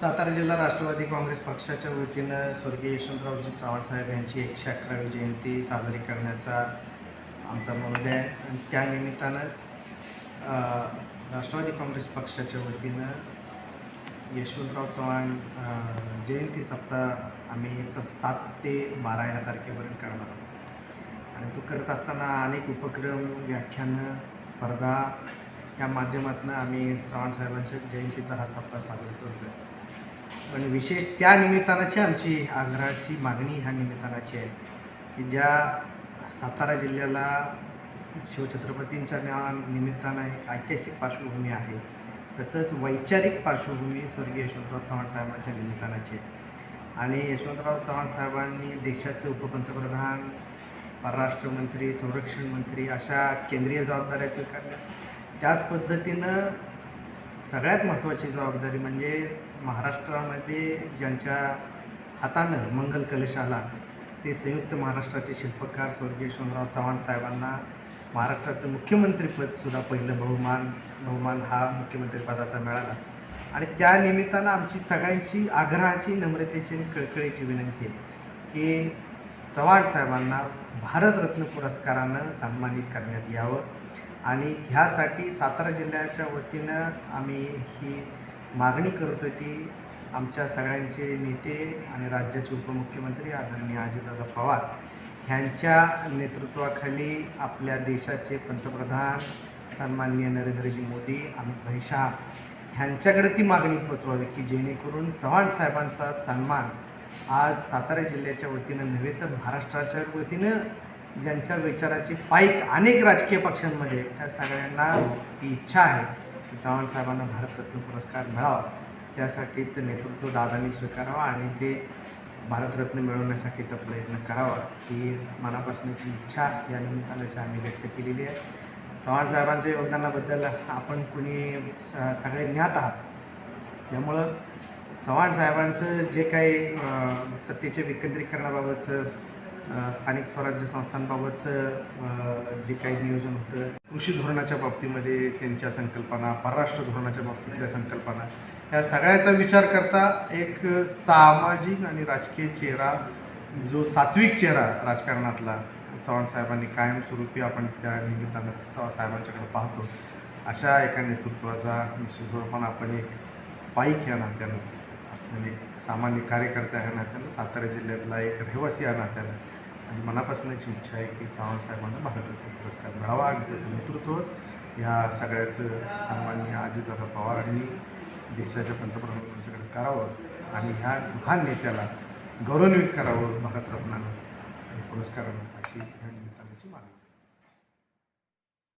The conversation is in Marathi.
सातारा जिल्हा राष्ट्रवादी काँग्रेस पक्षाच्या वतीनं स्वर्गीय यशवंतरावजी चव्हाण साहेब यांची एकशे अकरावी जयंती साजरी करण्याचा आमचा मनोदय आहे. आणि त्यानिमित्तानंच राष्ट्रवादी काँग्रेस पक्षाच्या वतीनं यशवंतराव चव्हाण जयंती सप्ताह आम्ही स सात ते बारा या तारखेपर्यंत करणार आहोत. आणि तो करत असताना अनेक उपक्रम व्याख्यानं स्पर्धा या माध्यमातून आम्ही चव्हाण साहेबांच्या जयंतीचा हा सप्ताह साजरा करतो आहे पण विशेष त्या निमित्तानाची आमची आग्रहाची मागणी ह्या निमित्तानाची आहे की ज्या सातारा जिल्ह्याला शिवछत्रपतींच्या नावा निमित्तानं एक ऐतिहासिक पार्श्वभूमी आहे तसंच वैचारिक पार्श्वभूमी स्वर्गीय यशवंतराव चव्हाण साहेबांच्या निमित्तानाची आहे. आणि यशवंतराव चव्हाण साहेबांनी देशाचे उपपंतप्रधान परराष्ट्र मंत्री संरक्षण मंत्री अशा केंद्रीय जबाबदाऱ्या स्वीकारल्या. त्याच पद्धतीनं सगळ्यात महत्त्वाची जबाबदारी म्हणजे महाराष्ट्रामध्ये ज्यांच्या हातानं मंगल कलश आला ते संयुक्त महाराष्ट्राचे शिल्पकार स्वर्गीय यशवंतराव चव्हाण साहेबांना महाराष्ट्राचं मुख्यमंत्रीपदसुद्धा पहिलं बहुमान बहुमान हा मुख्यमंत्रीपदाचा मिळाला. आणि त्या निमित्तानं आमची सगळ्यांची आग्रहाची नम्रतेची आणि कळकळीची विनंती आहे की चव्हाण साहेबांना भारतरत्न पुरस्कारानं सन्मानित करण्यात यावं. आणि ह्यासाठी सातारा जिल्ह्याच्या वतीनं आम्ही ही मागणी करतो ती आमच्या सगळ्यांचे नेते आणि राज्याचे उपमुख्यमंत्री आदरणीय अजितदादा पवार ह्यांच्या नेतृत्वाखाली आपल्या देशाचे पंतप्रधान सन्माननीय नरेंद्रजी मोदी अमित भाई ह्यांच्याकडे ती मागणी पोचवावी की जेणेकरून चव्हाण साहेबांचा सन्मान आज सातारा जिल्ह्याच्या वतीनं नव्हे तर महाराष्ट्राच्या वतीनं ज्यांच्या विचाराची पाईक अनेक राजकीय पक्षांमध्ये त्या सगळ्यांना ती इच्छा आहे की चव्हाण साहेबांना भारतरत्न पुरस्कार मिळावा. त्यासाठीच नेतृत्व दादांनी स्वीकारावा आणि ते भारतरत्न मिळवण्यासाठीचा प्रयत्न करावा ही मनापासूनची इच्छा या निमित्तानं आम्ही व्यक्त केलेली आहे. चव्हाण साहेबांच्या योगदानाबद्दल आपण कुणी स- सगळे ज्ञात आहात. त्यामुळं चव्हाण साहेबांचं जे काही सत्तेच्या विकेंद्रीकरणाबाबतचं स्थानिक स्वराज्य संस्थांबाबतचं जे काही नियोजन होतं कृषी धोरणाच्या बाबतीमध्ये त्यांच्या संकल्पना परराष्ट्र धोरणाच्या बाबतीतल्या संकल्पना या सगळ्याचा विचार करता एक सामाजिक आणि राजकीय चेहरा जो सात्विक चेहरा राजकारणातला चव्हाण साहेबांनी कायमस्वरूपी आपण त्या निमित्तानं साहेबांच्याकडे पाहतो अशा एका नेतृत्वाचा निश्चितपणे आपण एक पाईक या नात्यानं म्हणजे सामान्य कार्यकर्ता ह्या नात्यानं सातारा जिल्ह्यातला एक रहिवासी या नात्यानं माझी मनापासूनची इच्छा आहे की चव्हाण साहेबांना भारतरत्न पुरस्कार मिळावा आणि त्याचं नेतृत्व ह्या सगळ्याचं सन्माननीय अजितदादा पवारांनी देशाच्या पंतप्रधानांच्याकडे करावं आणि ह्या महान नेत्याला गौरवान्वित करावं भारतरत्नानं आणि पुरस्कारानं अशी ह्या निमित्तानाची मागणी.